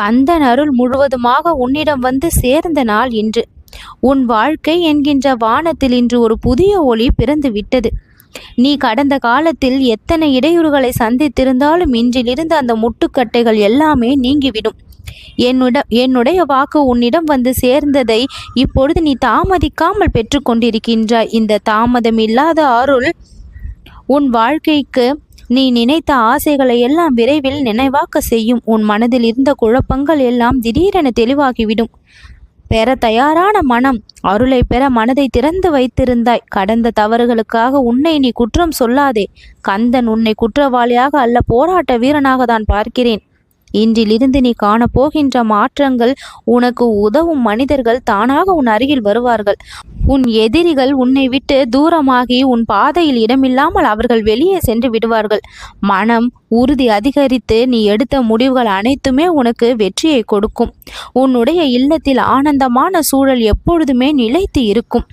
கந்தன் அருள் முழுவதுமாக உன்னிடம் வந்து சேர்ந்த நாள் இன்று. உன் வாழ்க்கை என்கின்ற வானத்தில் இன்று ஒரு புதிய ஒளி பிறந்து விட்டது. நீ கடந்த காலத்தில் எத்தனை இடையூறுகளை சந்தித்திருந்தாலும் இன்றிலிருந்து அந்த முட்டுக்கட்டைகள் எல்லாமே நீங்கிவிடும். என்னுட என்னுடைய வாக்கு உன்னிடம் வந்து சேர்ந்ததை இப்பொழுது நீ தாமதிக்காமல் பெற்றுக்கொண்டிருக்கின்றாய் இந்த தாமதம் இல்லாத அருள் உன் வாழ்க்கைக்கு நீ நினைத்த ஆசைகளை எல்லாம் விரைவில் நினைவாக்க செய்யும். உன் மனதில் இருந்த குழப்பங்கள் எல்லாம் திடீரென தெளிவாகிவிடும். பெற தயாரான மனம் அருளை பெற மனதை திறந்து வைத்திருந்தாய். கடந்த தவறுகளுக்காக உன்னை நீ குற்றம் சொல்லாதே. கந்தன் உன்னை குற்றவாளியாக அல்ல போராட்ட வீரனாக தான் பார்க்கிறேன். இன்றிலிருந்து நீ காணப்போகின்ற மாற்றங்கள் உனக்கு உதவும் மனிதர்கள் தானாக உன் அருகில் வருவார்கள். உன் எதிரிகள் உன்னை விட்டு தூரமாகி உன் பாதையில் இடமில்லாமல் அவர்கள் வெளியே சென்று விடுவார்கள். மனம் உறுதி அதிகரித்து நீ எடுத்த முடிவுகள் அனைத்துமே உனக்கு வெற்றியை கொடுக்கும். உன்னுடைய இல்லத்தில் ஆனந்தமான சூழல் எப்பொழுதுமே நிலைத்து இருக்கும்.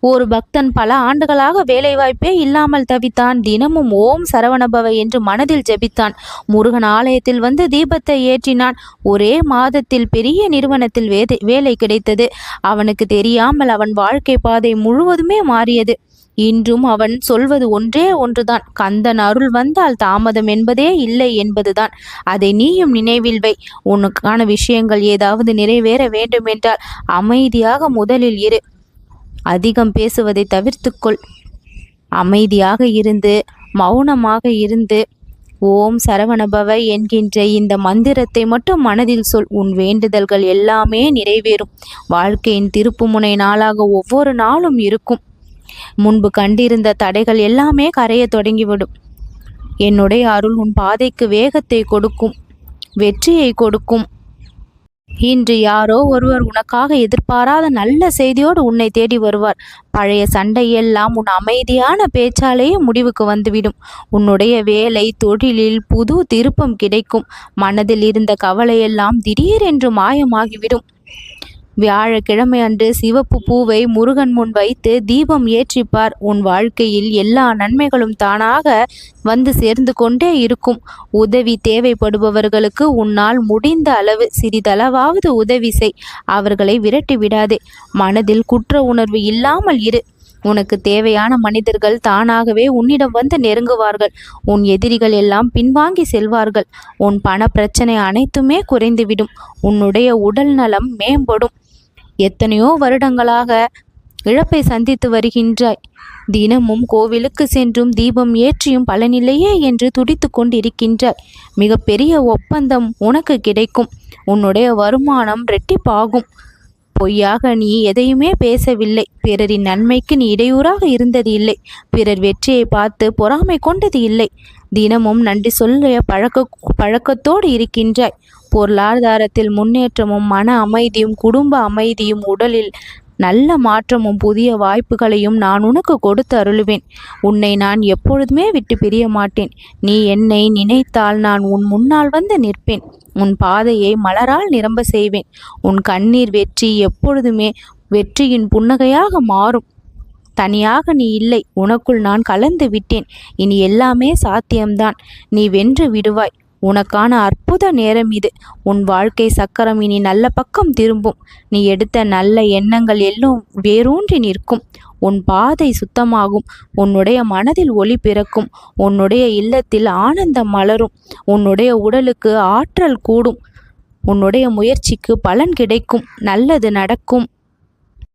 ஒரு பக்தன் பல ஆண்டுகளாக வேலைவாய்ப்பே இல்லாமல் தவித்தான். தினமும் ஓம் சரவணபவ என்று மனதில் ஜெபித்தான். முருகன் ஆலயத்தில் வந்து தீபத்தை ஏற்றினான். ஒரே மாதத்தில் பெரிய நிறுவனத்தில் வேதை வேலை கிடைத்தது. அவனுக்கு தெரியாமல் அவன் வாழ்க்கை பாதை முழுவதுமே மாறியது. இன்றும் அவன் சொல்வது ஒன்றே ஒன்றுதான். கந்தன் அருள் வந்தால் தாமதம் என்பதே இல்லை என்பதுதான். அதை நீயும் நினைவில் வை. உனக்கான விஷயங்கள் ஏதாவது நிறைவேற வேண்டுமென்றால் அமைதியாக முதலில் இரு. அதிகம் பேசுவதை தவிர்த்துக்கொள். அமைதியாக இருந்து மௌனமாக இருந்து ஓம் சரவணபவ என்கின்ற இந்த மந்திரத்தை மட்டும் மனதில் சொல். உன் வேண்டுதல்கள் எல்லாமே நிறைவேறும். வாழ்க்கையின் திருப்புமுனை நாளாக ஒவ்வொரு நாளும் இருக்கும். முன்பு கண்டிருந்த தடைகள் எல்லாமே கரைய தொடங்கிவிடும். என்னுடைய அருள் உன் பாதைக்கு வேகத்தை கொடுக்கும். வெற்றியை கொடுக்கும். இன்று யாரோ ஒருவர் உனக்காக எதிர்பாராத நல்ல செய்தியோடு உன்னை தேடி வருவார். பழைய சண்டையெல்லாம் உன் அமைதியான பேச்சாலேயே முடிவுக்கு வந்துவிடும். உன்னுடைய வேலை தொழிலில் புது திருப்பம் கிடைக்கும். மனதில் இருந்த கவலையெல்லாம் திடீரென்று மாயமாகிவிடும். வியாழக்கிழமை அன்று சிவப்பு பூவை முருகன் முன் வைத்து தீபம் ஏற்றிப்பார். உன் வாழ்க்கையில் எல்லா நன்மைகளும் தானாக வந்து சேர்ந்து கொண்டே இருக்கும். உதவி தேவைப்படுபவர்களுக்கு உன்னால் முடிந்த அளவு சிறிதளவாவது உதவி செய். அவர்களை விரட்டி விடாதே. மனதில் குற்ற உணர்வு இல்லாமல் இரு. உனக்கு தேவையான மனிதர்கள் தானாகவே உன்னிடம் வந்து நெருங்குவார்கள். உன் எதிரிகள் எல்லாம் பின்வாங்கி செல்வார்கள். உன் பண பிரச்சனை அனைத்துமே குறைந்துவிடும். உன்னுடைய உடல் நலம் மேம்படும். எத்தனையோ வருடங்களாக இழப்பை சந்தித்து வருகின்றாய். தினமும் கோவிலுக்கு சென்றும் தீபம் ஏற்றியும் பலனில்லையே என்று துடித்து கொண்டிருக்கின்றாய். மிகப்பெரிய ஒப்பந்தம் உனக்கு கிடைக்கும். உன்னுடைய வருமானம் ரெட்டிப்பாகும். பொய்யாக நீ எதையுமே பேசவில்லை. பிறரின் நன்மைக்கு நீ இடையூறாக இருந்தது இல்லை. பிறர் வெற்றியை பார்த்து பொறாமை கொண்டது இல்லை. தினமும் நன்றி சொல்ல பழக்க பழக்கத்தோடு இருக்கின்றாய். பொருளாதாரத்தில் முன்னேற்றமும் மன அமைதியும் குடும்ப அமைதியும் உடலில் நல்ல மாற்றமும் புதிய வாய்ப்புகளையும் நான் உனக்கு கொடுத்து அருளுவேன். உன்னை நான் எப்பொழுதுமே விட்டு பிரிய மாட்டேன். நீ என்னை நினைத்தால் நான் உன் முன்னால் வந்து நிற்பேன். உன் பாதையை மலரால் நிரம்ப செய்வேன். உன் கண்ணீர் வெற்றி எப்பொழுதுமே வெற்றியின் புன்னகையாக மாறும். தனியாக நீ இல்லை உனக்குள் நான் கலந்து விட்டேன். இனி எல்லாமே சாத்தியம்தான். நீ வென்று விடுவாய். உனக்கான அற்புத நேரம் இது. உன் வாழ்க்கை சக்கரம் இனி நல்ல பக்கம் திரும்பும். நீ எடுத்த நல்ல எண்ணங்கள் எல்லாம் வேரூன்றி நிற்கும். உன் பாதை சுத்தமாகும். உன்னுடைய மனதில் ஒளி பிறக்கும். உன்னுடைய இல்லத்தில் ஆனந்தம் மலரும். உன்னுடைய உடலுக்கு ஆற்றல் கூடும். உன்னுடைய முயற்சிக்கு பலன் கிடைக்கும். நல்லது நடக்கும்.